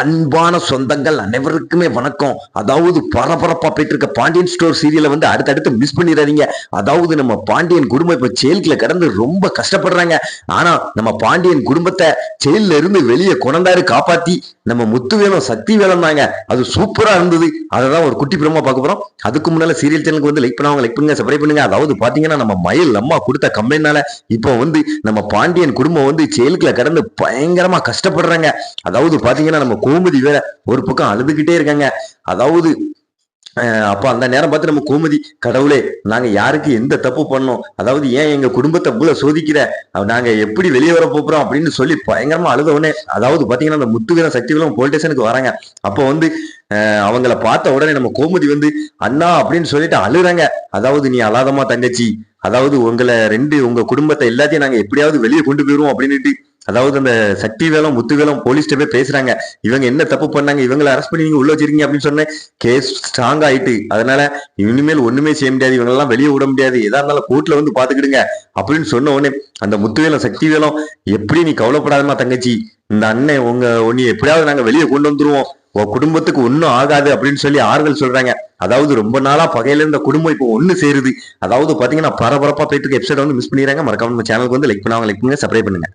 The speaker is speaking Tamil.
அன்பான சொந்தங்கள் அனைவருக்குமே வணக்கம். அதாவது பரபரப்பா போயிட்டு இருக்க பாண்டியன் ஸ்டோர் சீரியலை வந்து அடுத்தடுத்து மிஸ் பண்ணிடாதீங்க அதாவது நம்ம பாண்டியன் குடும்பம் இப்ப செயலுக்குள்ள கடந்து ரொம்ப கஷ்டப்படுறாங்க. ஆனா நம்ம பாண்டியன் குடும்பத்தை செயல்ல இருந்து வெளியே கொண்டாரு காப்பாத்தி நம்ம முத்துவேலம் சக்தி வேலம் தாங்க அது சூப்பரா இருந்தது. அதை தான் ஒரு குட்டி பிரமா பார்க்க போறோம். அதுக்கு முன்னால சீரியல் சேனலுக்கு வந்து லைக் பண்ணவங்க லைக் பண்ணுங்க சப்ஸ்கிரைப் பண்ணுங்க. அதாவது பாத்தீங்கன்னா நம்ம மயில் அம்மா கொடுத்த கம்ப்ளைண்ட்னால இப்போ வந்து நம்ம பாண்டியன் குடும்பம் வந்து செயலுக்குள்ள கடந்து பயங்கரமா கஷ்டப்படுறாங்க. அதாவது பாத்தீங்கன்னா நம்ம கோமதி வேற ஒரு பக்கம் அழுதுகிட்டே இருக்காங்க. அதாவது அப்போ அந்த நேரம் பார்த்து நம்ம கோமதி கடவுளே நாங்கள் யாருக்கு எந்த தப்பு பண்ணோம்? அதாவது ஏன் எங்கள் குடும்பத்தை இவ்வளோ சோதிக்கிற? நாங்கள் எப்படி வெளியே வர போகிறோம் அப்படின்னு சொல்லி பயங்கரமாக அழுத உடனே அதாவது பார்த்தீங்கன்னா அந்த முத்துவீரம் சக்திவீரம் போலீஸ் ஸ்டேஷனுக்கு வராங்க. அப்போ வந்து அவங்கள பார்த்த உடனே நம்ம கோமதி வந்து அண்ணா அப்படின்னு சொல்லிட்டு அழுறாங்க. அதாவது நீ அழாதமா தங்கச்சி. அதாவது உங்களை ரெண்டு உங்கள் குடும்பத்தை எல்லாத்தையும் நாங்கள் எப்படியாவது வெளியே கொண்டு போயிடுவோம் அப்படின்னுட்டு அதாவது அந்த சக்தி வேலம் முத்துவேலம் போலீஸ்ட்ட போய் பேசுறாங்க. இவங்க என்ன தப்பு பண்ணாங்க? இவங்களை அரெஸ்ட் பண்ணி நீங்க உள்ள வச்சிருக்கீங்க அப்படின்னு சொன்னேன். கேஸ் ஸ்ட்ராங் ஆயிட்டு. அதனால இனிமேல் ஒண்ணுமே செய்ய முடியாது. இவங்களெல்லாம் வெளியே விட முடியாது. எதா இருந்தாலும் கோர்ட்ல வந்து பாத்துக்கிடுங்க. அப்படின்னு சொன்ன உடனே அந்த முத்துவேலம் சக்தி வேலம் எப்படி நீ கவலைப்படாதமா தங்கச்சி? இந்த அண்ணன் உங்க உன்னை எப்படியாவது நாங்க வெளியே கொண்டு வந்துருவோம். உன் குடும்பத்துக்கு ஒன்றும் ஆகாது அப்படின்னு சொல்லி ஆறுதல் சொல்றாங்க. அதாவது ரொம்ப நாளா பகையில இருந்த குடும்பம் இப்போ ஒன்று சேருது. அதாவது பாத்தீங்கன்னா பரபரப்பா போயிட்டு எபிசோட வந்து மிஸ் பண்ணிடுறாங்க. மறக்காம நம்ம சேனலுக்கு வந்து லைக் பண்ணுவாங்க லைக் பண்ணுங்க சப்ஸ்கிரைப் பண்ணுங்க.